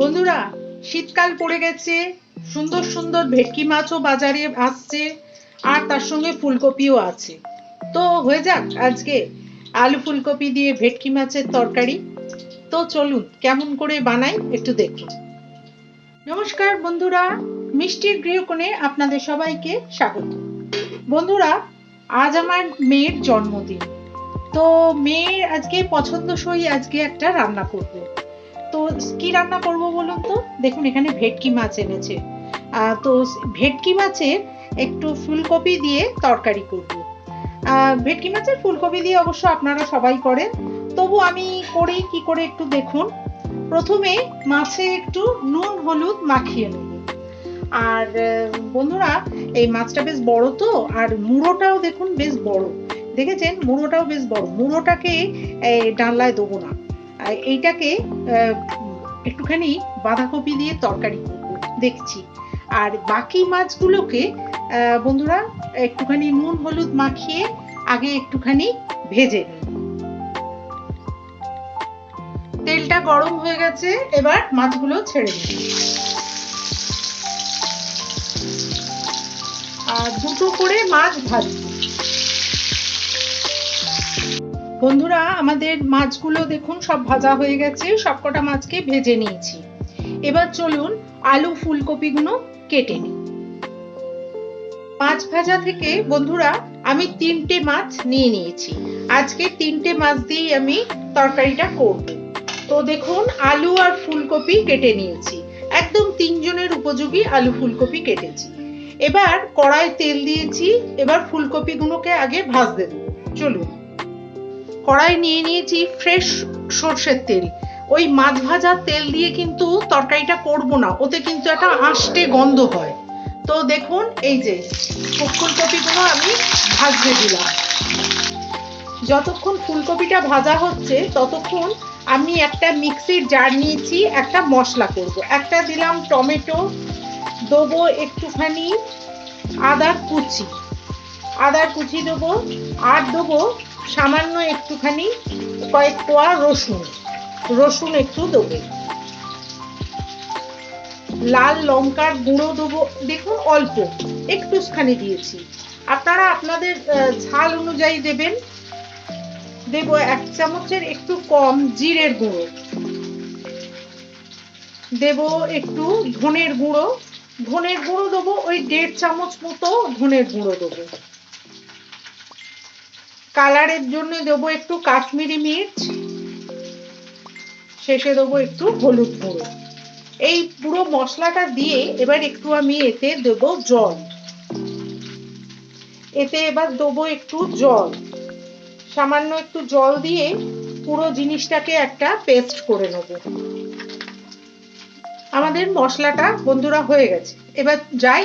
বন্ধুরা, শীতকাল পড়ে গেছে, সুন্দর সুন্দর ভেটকি মাছও বাজারে আসছে, আর তার সঙ্গে ফুলকপিও আছে। তো হয়ে যাক আজকে আলু ফুলকপি দিয়ে ভেটকি মাছের তরকারি। তো চলুন, কেমন করে বানাই একটু দেখুন। নমস্কার বন্ধুরা, মিষ্টির গৃহকোণে আপনাদের সবাইকে স্বাগত। বন্ধুরা, আজ আমার মেয়ের জন্মদিন। তো মেয়ের আজকে পছন্দসই আজকে একটা রান্না করব। তো কি রান্না করব বলুন তো? দেখুন এখানে ভেটকি মাছ এনেছে। তো ভেটকি মাছের একটু ফুলকপি দিয়ে তরকারি করব। ভেটকি মাছের ফুলকপি দিয়ে অবশ্য আপনারা সবাই করেন। তবু আমি করি কি করে একটু দেখুন। প্রথমে মাছে একটু নুন হলুদ মাখিয়ে নেব। আর বন্ধুরা এই মাছটা বেশ বড় তো আর মুড়োটাও দেখুন বেশ বড়। দেখেছেন? মুড়োটাও বেশ বড়। মুড়োটাকে এই, ডালনায় দেবো না। এইটাকে একটুখানি বাঁধাকপি দিয়ে তরকারি দেখছি। আর বাকি মাছগুলোকে বন্ধুরা, একটুখানি নুন, হলুদ মাখিয়ে আগে একটুখানি ভেজে নিই। তেলটা গরম হয়ে গেছে, এবার মাছগুলো ছেড়ে দিই। আর দুটো করে মাছ ভাজবো বন্ধুরা, আমাদের মাছগুলো দেখুন, সব ভাজা হয়ে গেছে। সবকটা মাছকে ভেজে নিয়েছি। এবার চলুন আলু ফুলকপিগুলো কেটে নিই। মাছ ভাজা থেকে, বন্ধুরা, আমি তিনটে মাছ নিয়ে নিয়েছি। আজকে তিনটে মাছ দিয়েই আমি তরকারিটা করব। তো দেখুন, আলু আর ফুলকপি কেটে নিয়েছি। একদম তিনজনের উপযোগী আলু ফুলকপি কেটেছি। এবার কড়াই তেল দিয়েছি। এবার ফুলকপিগুলোকে আগে ভাজতে দেবো। চলুন। কড়াই নিয়ে নিয়েছি ফ্রেশ সর্ষের তেল। ওই মাছ ভাজা তেল দিয়ে কিন্তু তরকারিটা করব না, ওতে কিন্তু একটা আষ্টে গন্ধ হয়। তো দেখুন, এই যে ফুলকপিগুলো আমি ভাজতে দিলাম। যতক্ষণ ফুলকপিটা ভাজা হচ্ছে, ততক্ষণ আমি একটা মিক্সির জার নিয়েছি, একটা মশলা করব। একটা দিলাম টমেটো, দেবো একটুখানি আদার কুচি। আদার কুচি দেবো, আর দেবো সামান্য একটুখানি কয়েক কোয়া রসুন। রসুন একটু দেবে। লাল লঙ্কার গুঁড়ো দেবো। দেখুন অল্প। একটুখানি দিয়েছি। আপনারা আপনাদের ঝাল অনুযায়ী দেবেন। দেবো এক চামচের একটু কম জিরের গুঁড়ো। দেব একটু ধনের গুঁড়ো। ধনের গুঁড়ো দেবো, ওই দেড় চামচ মতো ধনের গুঁড়ো দেবো। কালারের জন্য দেবো একটু কাশ্মীরি মির্চ, শেষে দেবো একটু হলুদ গুঁড়ো। এই পুরো মশলাটা দিয়ে এবার একটু আমি এতে দেব জল। এতে এবার দেবো একটু জল। সামান্য একটু জল দিয়ে পুরো জিনিসটাকে একটা পেস্ট করে নেব। আমাদের মশলাটা বন্ধুরা হয়ে গেছে। এবার যাই,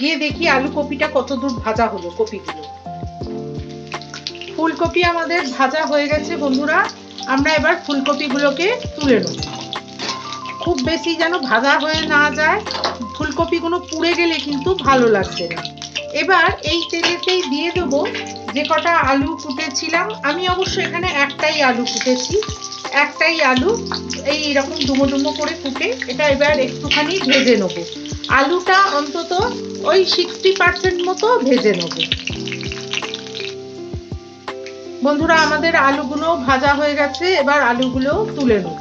গিয়ে দেখি আলু কপিটা কত দূর ভাজা হলো কপিগুলো। ফুলকপি আমাদের ভাজা হয়ে গেছে, বন্ধুরা। আমরা এবার ফুলকপিগুলোকে তুলে নেব। খুব বেশি যেন ভাজা হয়ে না যায়। ফুলকপিগুলো পুড়ে গেলে কিন্তু ভালো লাগবে না। এবার এই তেলেতেই দিয়ে দেবো যে কটা আলু কুটেছিলাম। আমি অবশ্য এখানে একটাই আলু কুটেছি। একটাই আলু এই রকম ডুমো ডুমো করে কুটে এটা এবার একটুখানি ভেজে নেব। আলুটা অন্তত ওই সিক্সটি পার্সেন্ট মতো ভেজে নেব। বন্ধুরা, আমাদের আলুগুলো ভাজা হয়ে গেছে, এবার আলুগুলো তুলে নেব।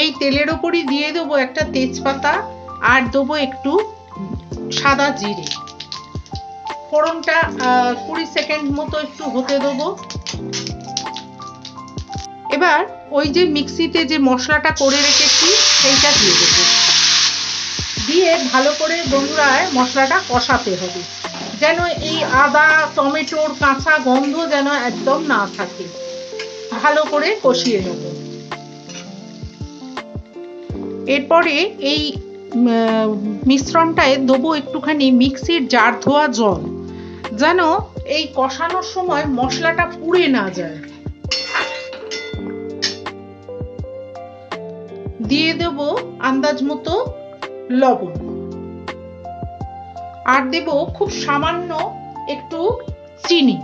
এই তেলের ওপরই দিয়ে দেবো একটা তেজপাতা, আর দেবো একটু সাদা জিরে। ফোড়নটা কুড়ি সেকেন্ড মতো একটু হতে দেবো। এবার ওই যে মিক্সিতে যে মশলাটা করে রেখেছি, সেইটা দিয়ে দেবো। দিয়ে ভালো করে বন্ধুরা মশলাটা কষাতে হবে। যেন এই আদা, টমেটোর কাঁচা গন্ধ যেন একদম না থাকে। ভালো করে কষিয়ে নেব। এরপরে এই মিশ্রণটায় দেবো একটুখানি মিক্সির জার ধোয়া জল। যেন এই কষানোর সময় মশলাটা পুড়ে না যায়। দিয়ে দেব আন্দাজ মতো লবণ। আর দেব খুব সামান্য একটু চিনি।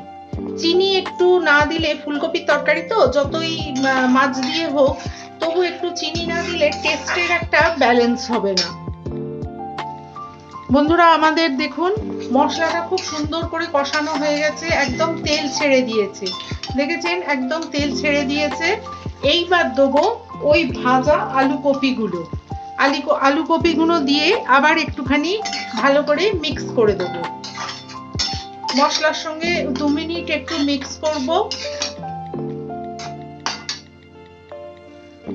চিনি একটু না দিলে, ফুলকপির তরকারি তো, যতই মাছ দিয়ে হোক, তবু একটু চিনি না দিলে টেস্টের একটা ব্যালেন্স হবে না। বন্ধুরা, আমাদের দেখুন, মশলাটা খুব সুন্দর করে কষানো হয়ে গেছে, একদম তেল ছেড়ে দিয়েছে। দেখেছেন? একদম তেল ছেড়ে দিয়েছে। এইবার দেবো ওই ভাজা আলু কপিগুলো। আলু আলু কপিগুলো দিয়ে আবার একটুখানি ভালো করে মিক্স করে দেবো। মশলার সঙ্গে দু মিনিট একটু মিক্স করব।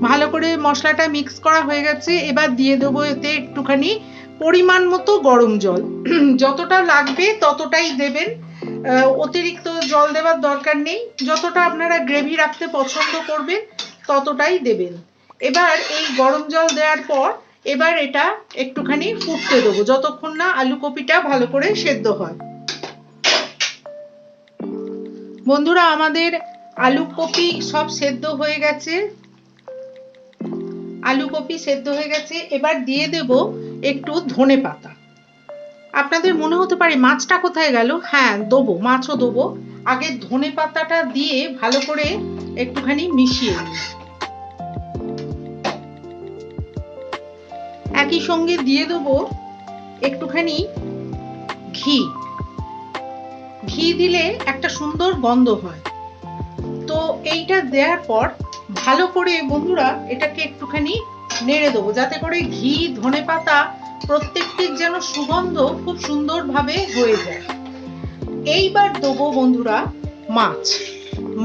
ভালো করে মশলাটা মিক্স করা হয়ে গেছে, এবার দিয়ে দেবো এতে একটুখানি পরিমাণ মতো গরম জল। যতটা লাগবে ততটাই দেবেন। অতিরিক্ত জল দেওয়ার দরকার নেই। যতটা আপনারা গ্রেভি রাখতে পছন্দ করবেন, ততটাই দেবেন। এবার এই গরম জল দেওয়ার পর এবার এটা একটুখানি ফুটতে দেবো। যতক্ষণ না আলু কপিটা ভালো করে সেদ্ধ হয়। বন্ধুরা, আমাদের আলু কপি সব সেদ্ধ হয়ে গেছে। আলু কপি সেদ্ধ হয়ে গেছে। এবার দিয়ে দেব একটু ধনে পাতা। আপনাদের মনে হতে পারে, মাছটা কোথায় গেল? হ্যাঁ দেবো, মাছও দেবো। আগে ধনে পাতাটা দিয়ে ভালো করে একটুখানি মিশিয়ে নিই একই সঙ্গে দিয়ে দেবো একটুখানি ঘি। ঘি দিলে একটা সুন্দর গন্ধ হয়। তো এইটা দেওয়ার পর ভালো করে বন্ধুরা এটাকে একটুখানি নেড়ে দেবো যাতে করে ঘি, ধনে পাতা প্রত্যেকটির যেন সুগন্ধ খুব সুন্দরভাবে হয়ে যায়। এইবার দেবো বন্ধুরা মাছ।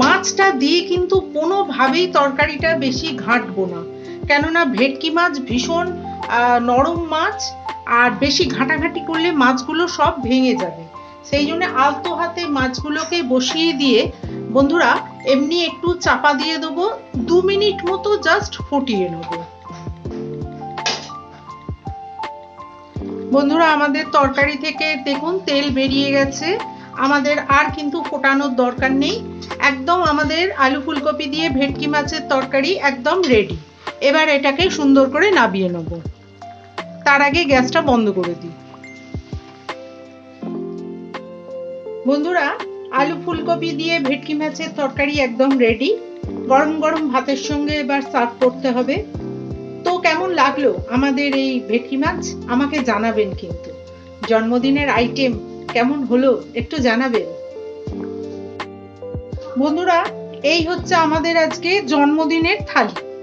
মাছটা দিয়ে কিন্তু কোনোভাবেই তরকারিটা বেশি ঘাঁটবো না। কেননা ভেটকি মাছ ভীষণ নরম মাছ আর বেশি ঘাঁটাঘাঁটি করলে মাছগুলো সব ভেঙে যাবে। সেই জন্য আলতো হাতে মাছগুলোকে বসিয়ে দিয়ে বন্ধুরা এমনি একটু চাপা দিয়ে দেবো, দু মিনিট মতো জাস্ট ফুটিয়ে নেব। বন্ধুরা আমাদের তরকারি থেকে দেখুন তেল বেরিয়ে গেছে। আমাদের আর কিন্তু ফোটানোর দরকার নেই। একদম আমাদের আলু ফুলকপি দিয়ে ভেটকি মাছের তরকারি একদম রেডি এবার এটাকে সুন্দর করে নাবিয়ে নেব। তার আগে গ্যাসটা বন্ধ করে দিই। বন্ধুরা, আলু ফুলকপি দিয়ে ভেটকি মাছের তরকারি একদম রেডি গরম গরম ভাতের সঙ্গে এবার সার্ভ করতে হবে। তো কেমন লাগল আমাদের এই ভেটকি মাছ? আমাকে জানাবেন কিন্তু। জন্মদিনের আইটেম কেমন হলো একটু জানাবেন। বন্ধুরা, এই হচ্ছে আমাদের আজকে জন্মদিনের থালি।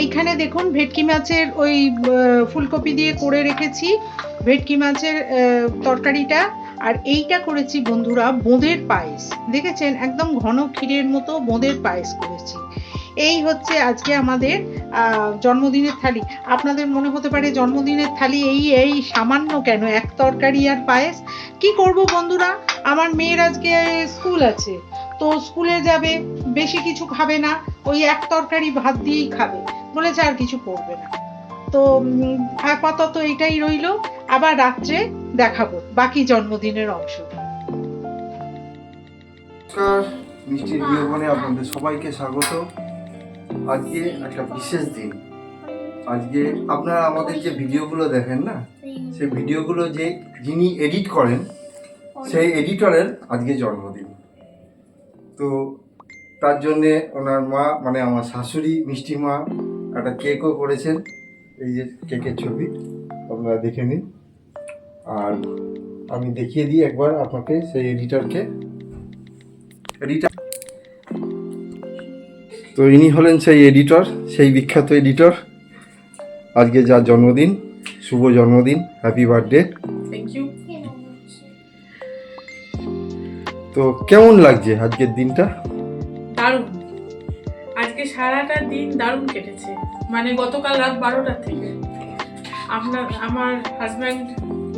এইখানে দেখুন, ভেটকি মাছের ওই ফুলকপি দিয়ে করে রেখেছি। ভেটকি মাছের তরকারিটা। আর এইটা করেছি বন্ধুরা বোঁদের পায়েস। দেখেছেন? একদম ঘন ক্ষীরের মতো বোঁদের পায়েস করেছি। এই হচ্ছে আজকে আমাদের জন্মদিনের থালি। আপনাদের মনে হতে পারে জন্মদিনের থালি এই এই সামান্য কেন? এক তরকারি আর পায়েস? কি করব বন্ধুরা? আমার মেয়ের আজকে স্কুল আছে। তো স্কুলে যাবে, বেশি কিছু খাবে না। ওই এক তরকারি ভাত দিয়েই খাবে। বলেছে আর কিছু করবে না। তো আপাতত এটাই রইল। আবার রাত্রে দেখাবো বাকি জন্মদিনের অংশ। নমস্কার মিষ্টির বিজ্ঞাপনে আপনাদের সবাইকে স্বাগত। আজকে একটা বিশেষ দিন। আজকে আপনারা আমাদের যে ভিডিওগুলো দেখেন না, সেই ভিডিওগুলো যে যিনি এডিট করেন, সেই এডিটরের আজকে জন্মদিন। তো তার জন্যে ওনার মা মানে আমার শাশুড়ি, মিষ্টি মা একটা কেকও করেছেন। এই যে কেকের ছবি আপনারা দেখে নিন। আর আমি দেখিয়ে দিই একবার আপনাকে সেই এডিটরকে এডিটর তো ইনি হলেন সেই এডিটর সেই বিখ্যাত এডিটর আজকে যার জন্মদিন শুভ জন্মদিন হ্যাপি বার্থডে তো কেমন লাগছে আজকের দিনটা? দারুণ। আজকে সারাটা দিন দারুণ কেটেছে। মানে গতকাল রাত বারোটার থেকে। আপনার, আমার হাজব্যান্ড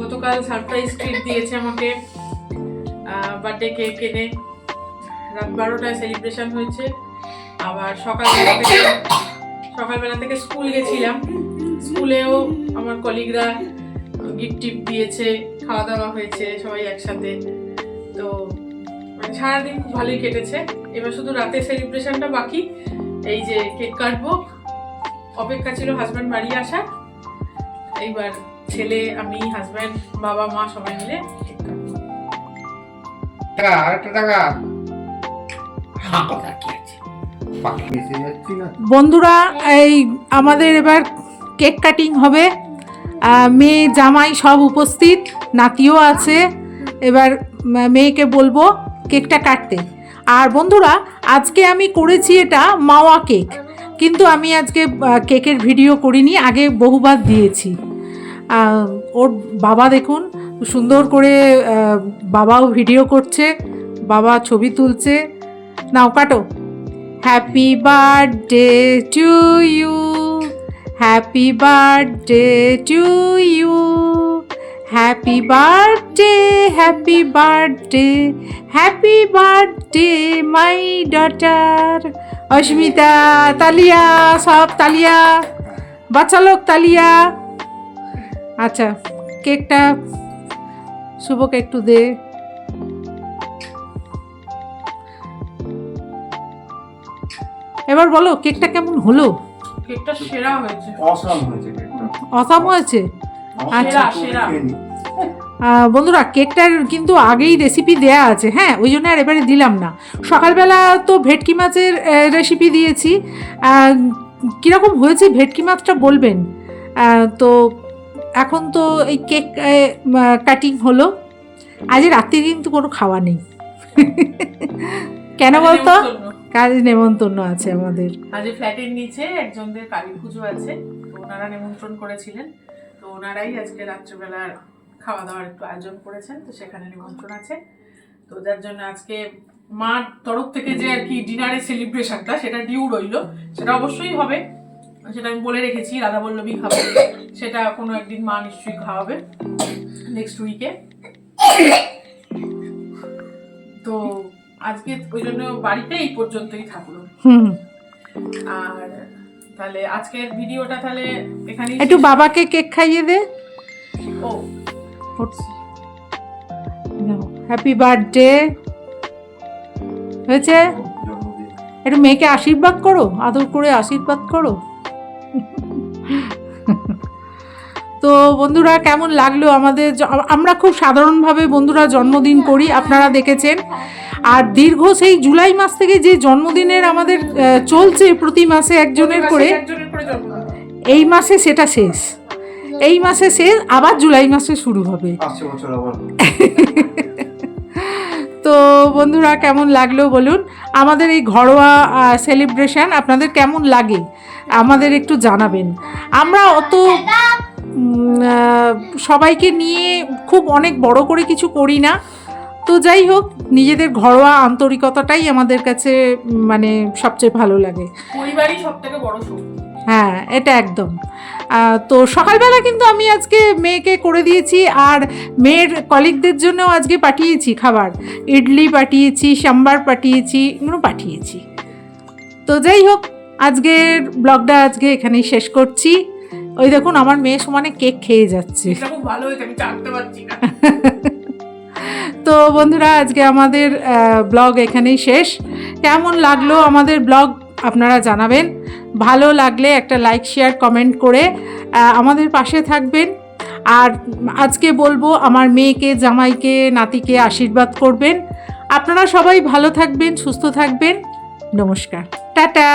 গতকাল সারপ্রাইজ ট্রিট দিয়েছে আমাকে বার্থডে কেক এনে। রাত বারোটায় সেলিব্রেশন হয়েছে। আবার সকালবেলা থেকে সকালবেলা থেকে স্কুল গেছিলাম। স্কুলেও আমার কলিগরা গিফট টিপ দিয়েছে, খাওয়া দাওয়া হয়েছে সবাই একসাথে। তো মানে সারাদিন ভালোই কেটেছে। এবার শুধু রাতে সেলিব্রেশনটা বাকি। এই যে কেক কাটবো। অপেক্ষা ছিল হাজব্যান্ড বাড়ি আসা এইবার ছেলে আমি হাজব্যান্ড বাবা মা সবাই মিলে কেক কাটবো। বন্ধুরা এই আমাদের এবার কেক কাটিং হবে। মেয়ে জামাই সব উপস্থিত নাতিও আছে। এবার মেয়েকে বলব কেকটা কাটতে। আর বন্ধুরা, আজকে আমি করেছি এটা মাওয়া কেক। কিন্তু আমি আজকে কেকের ভিডিও করিনি, আগে বহুবার দিয়েছি। ওর বাবা দেখুন, সুন্দর করে বাবাও ভিডিও করছে, বাবা ছবি তুলছে। নাও, কাটো। Happy birthday to you happy birthday to you happy birthday happy birthday happy birthday my daughter Asmita তালিয়া সব তালিয়া বাচ্চা লোক তালিয়া আচ্ছা কেকটা শুভকে একটু দে। এবার বলো কেকটা কেমন হলো? কেকটা সেরা হয়েছে। অসাম হয়েছে কেকটা। অসাম হয়েছে? আচ্ছা। সেরা। বন্ধুরা কেকটার কিন্তু আগেই রেসিপি দেয়া আছে হ্যাঁ? ওই জন্য আর এবারে দিলাম না। সকালবেলা তো ভেটকি মাছের রেসিপি দিয়েছি। কীরকম হয়েছে ভেটকি মাছটা বলবেন? তো এখন তো এই কেক কাটিং হলো। আজ রাত্রে কিন্তু কোনো খাওয়া নেই। কেন বলতো। কাজ নেমন্তন্ন আছে আমাদের। আজ ফ্ল্যাটের নিচে একজনদের কালী পুজো আছে ওনারা নিমন্ত্রণ করেছিলেন। ওনারাই আজকে রাত্রেবেলার খাওয়া দাওয়ার একটু আয়োজন করেছেন তো সেখানে নিমন্ত্রণ আছে। তো যার জন্য আজকে মার তরফ থেকে যে আর কি ডিনারের সেলিব্রেশনটা সেটা ডিউ রইল সেটা অবশ্যই হবে। সেটা আমি বলে রেখেছি রাধা বল্লভী খাবে সেটা কোনো একদিন মা নিশ্চয়ই খাওয়াবে নেক্সট উইকে তো আজকে ওই জন্য বাড়িতে এই পর্যন্তই থাকল। হুম। আর তাহলে আজকের ভিডিওটা তাহলে এখানে একটু বাবাকে কেক খাইয়ে দে। ও। হ্যাপি বার্থডে হয়েছে? একটু মেয়েকে আশীর্বাদ করো আদর করে আশীর্বাদ করো। তো বন্ধুরা কেমন লাগল আমাদের আমরা খুব সাধারণভাবে বন্ধুরা জন্মদিন করি আপনারা দেখেছেন। আর দীর্ঘ সেই জুলাই মাস থেকে যে জন্মদিনের আমাদের চলছে প্রতি মাসে একজনের করে একজনের করে জন্মদিন। এই মাসে সেটা শেষ। এই মাসে শেষ আবার জুলাই মাসে শুরু হবে। আসছে বছর আবার তো বন্ধুরা কেমন লাগল বলুন? আমাদের এই ঘরোয়া সেলিব্রেশন আপনাদের কেমন লাগে আমাদের একটু জানাবেন। আমরা অত সবাইকে নিয়ে খুব অনেক বড় করে কিছু করি না। তো যাই হোক নিজেদের ঘরোয়া আন্তরিকতাটাই আমাদের কাছে মানে সবচেয়ে ভালো লাগে। পরিবারই সব থেকে বড় হ্যাঁ এটা একদম। তো সকালবেলা কিন্তু আমি আজকে মেয়েকে করে দিয়েছি আর মেয়ের কলিগদের জন্যও আজকে পাঠিয়েছি খাবার। ইডলি পাঠিয়েছি সাম্বার পাঠিয়েছি এগুলো পাঠিয়েছি। তো যাই হোক আজকের ব্লগটা আজকে এখানেই শেষ করছি। ওই দেখুন আমার মেয়ে সমানে কেক খেয়ে যাচ্ছে। ভালো হয়েছে আমি চাটতে পারছি না। তো বন্ধুরা আজকে আমাদের ব্লগ এখানেই শেষ। কেমন লাগল আমাদের ব্লগ আপনারা জানাবেন। ভালো লাগলে একটা লাইক শেয়ার কমেন্ট করে আমাদের পাশে থাকবেন। আর আজকে বলব আমার মেয়েকে জামাইকে নাতিকে আশীর্বাদ করবেন। আপনারা সবাই ভালো থাকবেন সুস্থ থাকবেন। নমস্কার। টাটা.